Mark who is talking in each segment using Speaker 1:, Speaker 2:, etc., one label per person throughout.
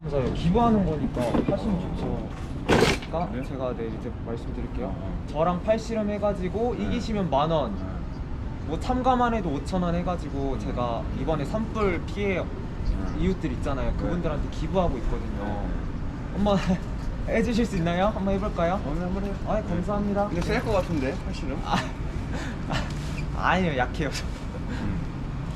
Speaker 1: 그래서 기부하는 거니까 하시면 좋죠. 그러니까
Speaker 2: 그래요?
Speaker 1: 제가 네 이제 말씀드릴게요.
Speaker 2: 어.
Speaker 1: 저랑 팔씨름 해가지고
Speaker 2: 네.
Speaker 1: 이기시면 만 원. 뭐 참가만 해도 5천 원 해가지고 제가 이번에 산불 피해 이웃들 있잖아요. 그분들한테 기부하고 있거든요. 한번 해주실 수 있나요? 한번 해볼까요?
Speaker 2: 오늘 한번 해요.
Speaker 1: 아 감사합니다.
Speaker 2: 근데 셀것 같은데 사실은.
Speaker 1: 아, 아, 아니요 약해요. 저.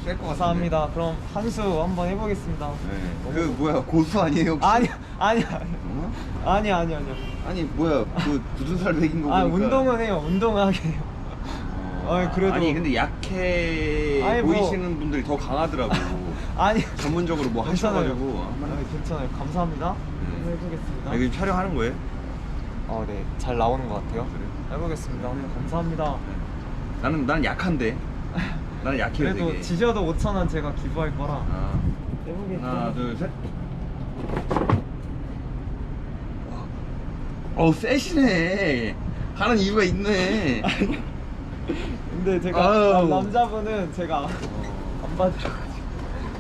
Speaker 2: 셀것
Speaker 1: 감사합니다. 그럼 한수 한번 해보겠습니다.
Speaker 2: 네. 그 뭐야 고수 아니에요? 혹시?
Speaker 1: 아니 아니
Speaker 2: 어?
Speaker 1: 아니 아니 아니요.
Speaker 2: 아니 뭐야 그 굳은 살 베긴
Speaker 1: 거아
Speaker 2: 보니까.
Speaker 1: 운동은 해요. 운동은 하게 해요.
Speaker 2: 어.
Speaker 1: 아니, 그래도-
Speaker 2: 아니 근데 약해
Speaker 1: 아니, 뭐-
Speaker 2: 보이시는 분들이 더 강하더라고.
Speaker 1: 아니
Speaker 2: 전문적으로 뭐. 하셔가지고 한번
Speaker 1: 아니, 괜찮아요. 감사합니다.
Speaker 2: 네.
Speaker 1: 한번 해보겠습니다.
Speaker 2: 아, 이거 촬영하는 거예요?
Speaker 1: 어, 네, 잘 나오는 것 같아요.
Speaker 2: 그래요?
Speaker 1: 해보겠습니다. 네, 감사합니다.
Speaker 2: 나는 나는 약한데. 나는 약해요
Speaker 1: 그래도
Speaker 2: 되게.
Speaker 1: 지져도 5천 원 제가 기부할 거라
Speaker 2: 아.
Speaker 1: 해보겠습니다.
Speaker 2: 하나 둘 셋. 어우 세시네. 하는 이유가 있네.
Speaker 1: 근데 제가
Speaker 2: 아유.
Speaker 1: 남- 남자분은 제가 안 받으셔가지고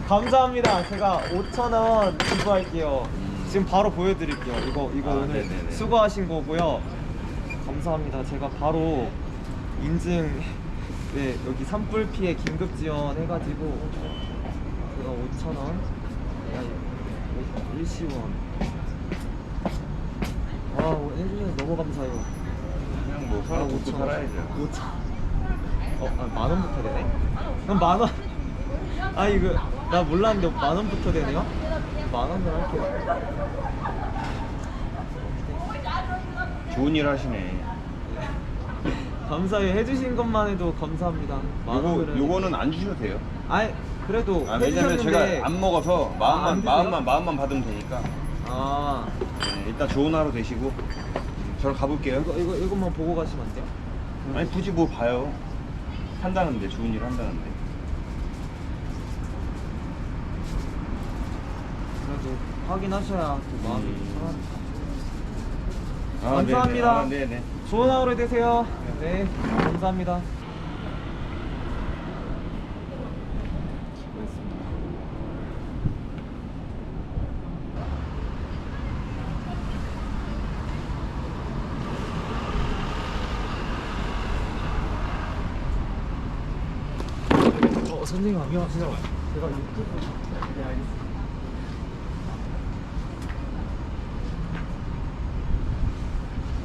Speaker 1: 감사합니다. 제가 5천 원 기부할게요.
Speaker 2: 음.
Speaker 1: 지금 바로 보여드릴게요. 이거 이거
Speaker 2: 아,
Speaker 1: 오늘
Speaker 2: 네네네.
Speaker 1: 수고하신 거고요. 감사합니다. 제가 바로 인증 네 여기 산불 피해 긴급 지원 해가지고 제가 5천 원 일시원 아 해주셔서 너무 감사해요.
Speaker 2: 그냥 뭐 서로 돕고 살아야죠.
Speaker 1: 5천. 어, 아, 만 원부터 되네? 그럼 만 원. 아 이거 나 몰랐는데 만 원부터 되네요? 만 원으로 할게요.
Speaker 2: 좋은 일 하시네.
Speaker 1: 감사해요. 해주신 것만 해도 감사합니다. 만
Speaker 2: 요거. 요거는 안 주셔도 돼요.
Speaker 1: 아니 그래도
Speaker 2: 아, 왜냐면
Speaker 1: 해주셨는데-
Speaker 2: 제가 안 먹어서
Speaker 1: 아, 안
Speaker 2: 마음만
Speaker 1: 드세요?
Speaker 2: 마음만 마음만 받으면 되니까.
Speaker 1: 아
Speaker 2: 네, 일단 좋은 하루 되시고 저는 가볼게요.
Speaker 1: 이거 이거 이것만 보고 가시면 안 돼요?
Speaker 2: 아니 굳이 뭐 봐요. 한다는데 좋은 일 한다는데.
Speaker 1: 그래도 확인하셔야 또 마음이
Speaker 2: 음.
Speaker 1: 편하니까.
Speaker 2: 아,
Speaker 1: 감사합니다.
Speaker 2: 네네. 아, 네네.
Speaker 1: 좋은 하루 되세요. 네, 감사합니다. 어, 선생님 안녕하세요. 제가 유튜브 네, 알겠습니다.